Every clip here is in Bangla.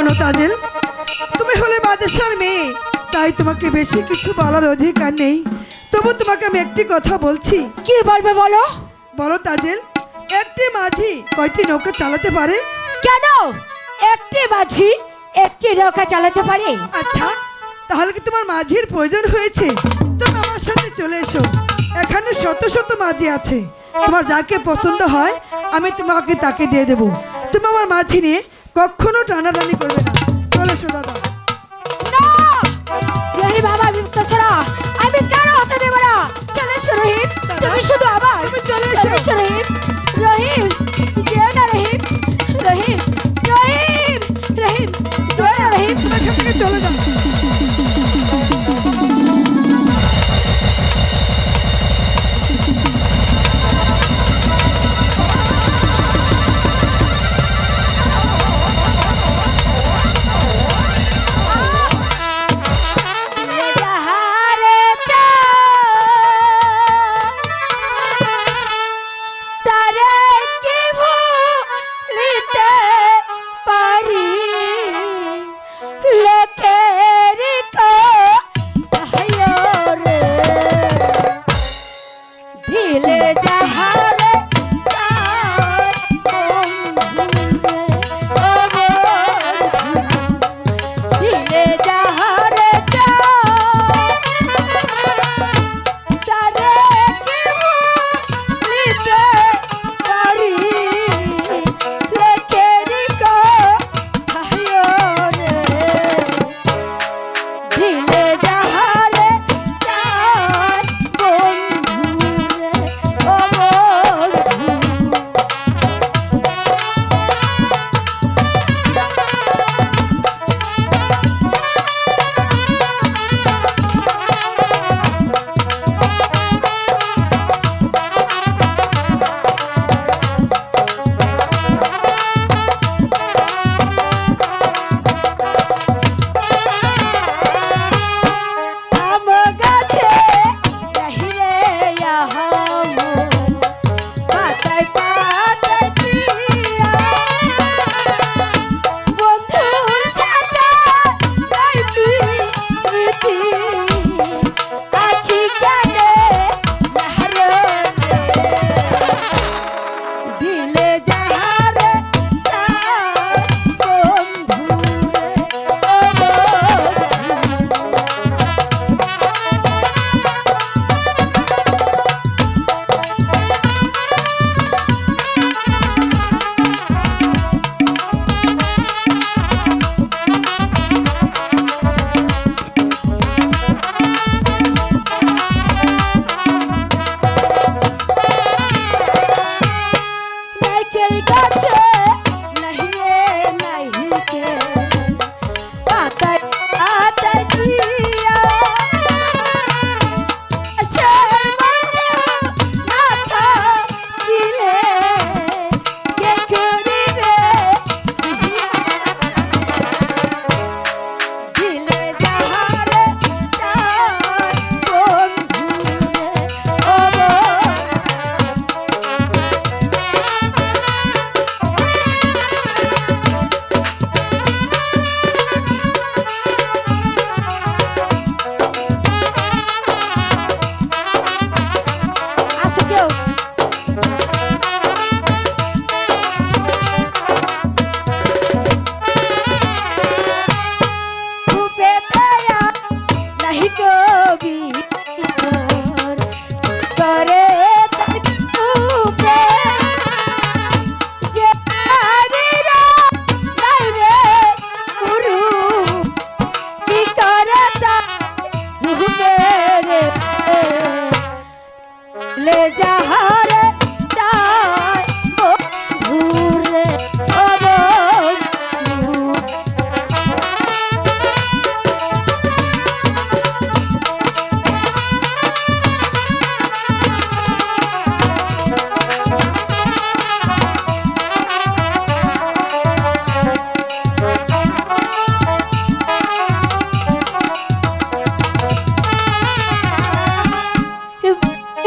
শোনো তাজেল তুমি হলে বাদেশ্বর মেয়ে তাই তোমাকে বেশি কিছু বলার অধিকার নেই। তবু তোমাকে আমি একটি কথা বলছি। কি বলবে বলো? বলো তাজেল একটি মাঝি কয়টি নৌকা চালাতে পারে? কেন? একটি মাঝি একটি নৌকা চালাতে পারে? আচ্ছা তাহলে কি তোমার মাঝির প্রয়োজন হয়েছে? তুমি আমার সাথে চলে এসো। এখানে শত শত মাঝি আছে। তোমার যাকে পছন্দ হয় আমি তোমাকে তাকে দিয়ে দেবো। তুমি আমার মাঝি নিয়ে কখনো টানাটানি করবে না। চলে শো দাদা। না! রহিম আমার বিপদ ছাড়া আমি কেন হতে দেব না? চলে এসো রহিম তুমি শুধু আবার চলে। এসো। রহিম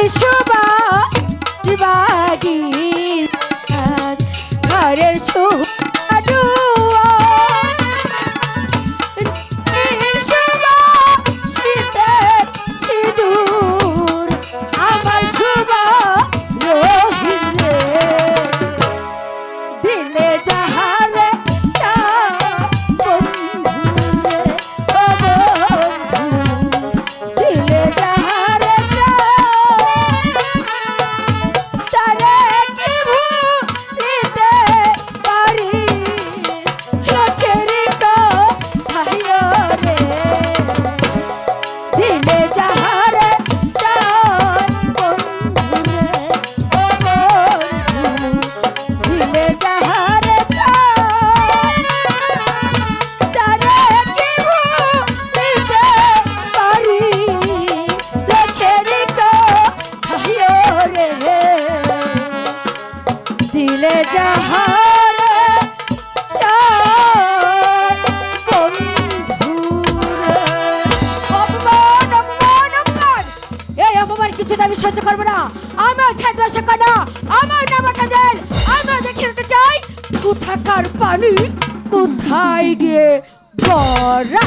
Ishuba Dibagi চাই কোথাকার পানি কোথায় গিয়ে গড়া